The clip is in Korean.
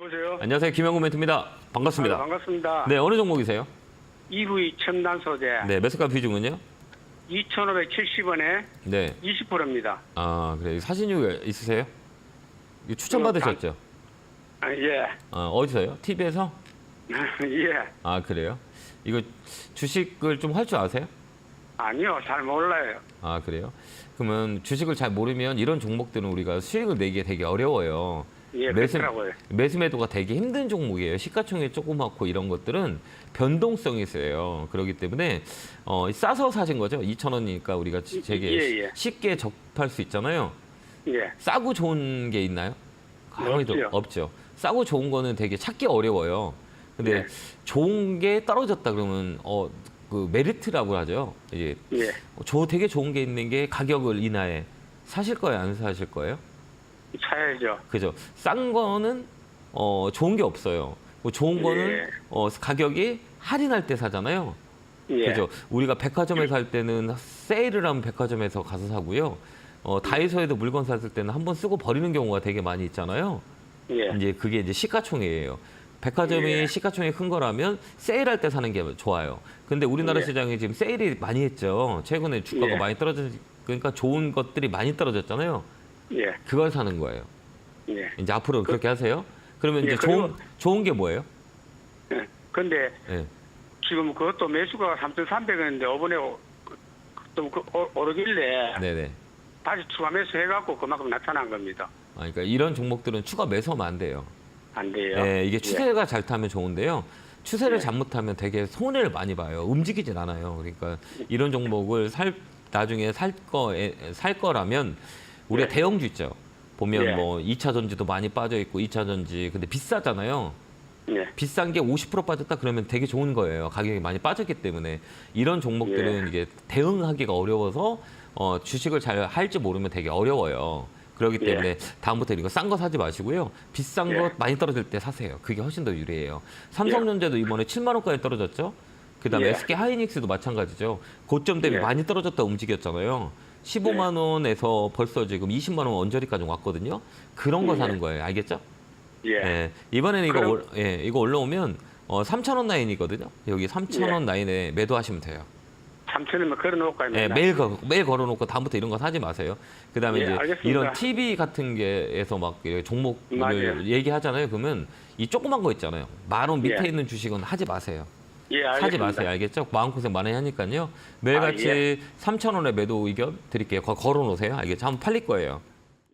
여보세요. 안녕하세요. 김영구 멘트입니다. 반갑습니다. 아, 반갑습니다. 네, 어느 종목이세요? EV 첨단 소재 네, 매수가 비중은요? 2,570원에 네. 20%입니다. 아, 그래. 사신 이유 있으세요? 이거 추천받으셨죠? 아, 예. 어, 어디서요? TV에서? 예. 아, 그래요? 이거 주식을 좀 할 줄 아세요? 아니요, 잘 몰라요. 아, 그래요? 그러면 주식을 잘 모르면 이런 종목들은 우리가 수익을 내기 되게 어려워요. 예, 매수, 그렇더라고요. 매수 매도가 되게 힘든 종목이에요. 시가총액 조그맣고 이런 것들은 변동성이 있어요. 그렇기 때문에 어, 싸서 사신 거죠. 2,000원이니까 우리가 지- 되게 예, 예. 쉽게 접할 수 있잖아요. 예. 싸고 좋은 게 있나요? 가만히도 없죠. 없죠. 싸고 좋은 거는 되게 찾기 어려워요. 근데 네. 좋은 게 떨어졌다 그러면 어, 그 메리트라고 하죠. 이제 예. 저 되게 좋은 게 있는 게 가격을 인하해 사실 거예요, 안 사실 거예요? 사야죠. 그죠? 싼 거는 어, 좋은 게 없어요. 뭐 좋은 거는 예. 어, 가격이 할인할 때 사잖아요. 예. 그죠? 우리가 백화점에서 살 때는 세일을 하면 백화점에서 가서 사고요. 어, 다이소에도 물건 샀을 때는 한 번 쓰고 버리는 경우가 되게 많이 있잖아요. 예. 이제 그게 이제 시가총액이에요. 백화점이 예. 시가총액 큰 거라면 세일할 때 사는 게 좋아요. 근데 우리나라 예. 시장이 지금 세일이 많이 했죠. 최근에 주가가 예. 많이 떨어져 그러니까 좋은 것들이 많이 떨어졌잖아요. 예. 그걸 사는 거예요. 예. 이제 앞으로 그, 렇게 하세요. 그러면 예, 이제 그리고- 좋은 좋은 게 뭐예요? 예. 근데 예. 지금 그것도 매수가 3,300원인데 이번에 오- 좀 그- 오- 오르길래 네네. 다시 추가 매수해갖고 그만큼 나타난 겁니다. 아, 그러니까 이런 종목들은 추가 매수하면 안 돼요. 안 돼요. 예, 이게 추세가 잘 타면 좋은데요. 추세를 예. 잘못하면 되게 손해를 많이 봐요. 움직이진 않아요. 그러니까 이런 종목을 살 나중에 살거살 거라면 우리가 예. 대형주 있죠. 보면 예. 뭐 2차 전지도 많이 빠져 있고 2차 전지 근데 비싸잖아요. 예. 비싼 게 50% 빠졌다 그러면 되게 좋은 거예요. 가격이 많이 빠졌기 때문에 이런 종목들은 예. 이게 대응하기가 어려워서 어, 주식을 잘 할지 모르면 되게 어려워요. 그렇기 예. 때문에 다음부터 이거 싼 거 사지 마시고요. 비싼 예. 거 많이 떨어질 때 사세요. 그게 훨씬 더 유리해요. 삼성전자도 이번에 7만 원까지 떨어졌죠. 그다음에 예. SK 하이닉스도 마찬가지죠. 고점 대비 예. 많이 떨어졌다 움직였잖아요. 15만 원에서 벌써 지금 20만 원 언저리까지 왔거든요. 그런 거 예. 사는 거예요. 알겠죠? 예. 예. 이번에는 이거 그럼- 올, 예, 이거 올라오면 어, 3,000원 라인이거든요. 여기 3,000원 예. 라인에 매도하시면 돼요. 3천원만 걸어놓을까 예, 하면 매일 거, 매일 걸어놓고 다음부터 이런 거 사지 마세요. 그다음에 예, 이제 알겠습니다. 이런 TV 같은 게에서 막 이렇게 종목을 맞아요. 얘기하잖아요. 그러면 이 조그만 거 있잖아요. 만 원 밑에 예. 있는 주식은 하지 마세요. 예, 알겠습니다. 사지 마세요. 알겠죠? 마음고생 많이 하니까요. 매일같이 아, 예. 3,000원에 매도 의견 드릴게요. 거, 걸어놓으세요. 알겠죠? 한번 팔릴 거예요.